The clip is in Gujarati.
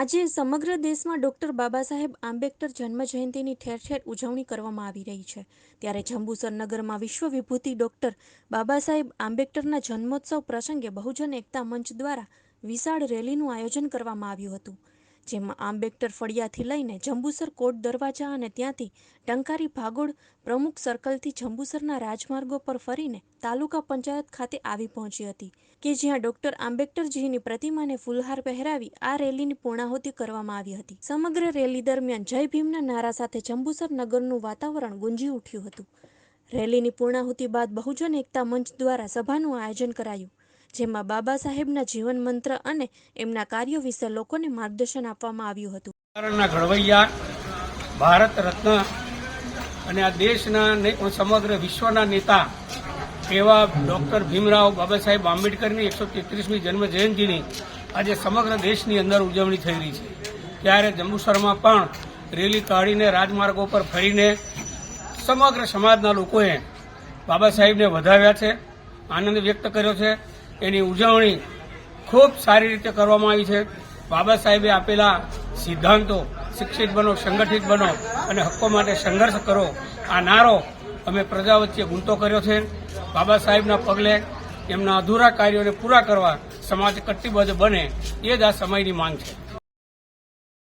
આજે સમગ્ર દેશમાં ડૉક્ટર બાબા સાહેબ આંબેડકર જન્મજયંતિની ઠેર ઠેર ઉજવણી કરવામાં આવી રહી છે. ત્યારે જંબુસર નગરમાં વિશ્વ વિભૂતિ ડૉક્ટર બાબા સાહેબ આંબેડકરના જન્મોત્સવ પ્રસંગે બહુજન એકતા મંચ દ્વારા વિશાળ રેલીનું આયોજન કરવામાં આવ્યું હતું. જેમાં આંબેડકર ફળિયાથી લઈને જંબુસર કોટ દરવાજા અને ત્યાંથી ટંકારી ભાગોળ પ્રમુખ સર્કલથી જંબુસરના રાજમાર્ગો પર ફરીને તાલુકા પંચાયત ખાતે આવી પહોંચી હતી કે જ્યાં ડોક્ટર આંબેડકરજીની પ્રતિમાને ફૂલહાર પહેરાવી આ રેલીની પૂર્ણાહુતિ કરવામાં આવી હતી. સમગ્ર રેલી દરમિયાન જય ભીમના નારા સાથે જંબુસર નગરનું વાતાવરણ ગુંજી ઉઠ્યું હતું. રેલીની પૂર્ણાહુતિ બાદ બહુજન એકતા મંચ દ્વારા સભાનું આયોજન કરાયું. જેમાં બાબા સાહેબના જીવન મંત્ર અને એમના કાર્યો વિશે લોકોને માર્ગદર્શન આપવામાં આવ્યું હતું. ઘડવૈયા, ભારત રત્ન અને આ દેશના ને સમગ્ર વિશ્વના નેતા એવા ડોક્ટર ભીમરાવ બાબા સાહેબ આંબેડકરની એકસો તેત્રીસમી જન્મ જયંતિની આજે સમગ્ર દેશની અંદર ઉજવણી થઈ રહી છે. ત્યારે જંબુસરમાં પણ રેલી કાઢીને રાજમાર્ગો પર ફરીને સમગ્ર સમાજના લોકોએ બાબા સાહેબને વધાવ્યા છે. આનંદ વ્યક્ત કર્યો છે. એની ઉજવણી ખૂબ સારી રીતે કરવામાં આવી છે. બાબા સાહેબે આપેલા સિદ્ધાંતો, શિક્ષિત બનો, સંગઠિત બનો અને હક્કો માટે સંઘર્ષ કરો. આ નારો અમે પ્રજા વચ્ચે ગુંતો કર્યો છે. બાબા સાહેબના પગલે એમના અધૂરા કાર્યોને પૂરા કરવા સમાજ કટિબદ્ધ બને એ જ આ સમયની માંગ છે.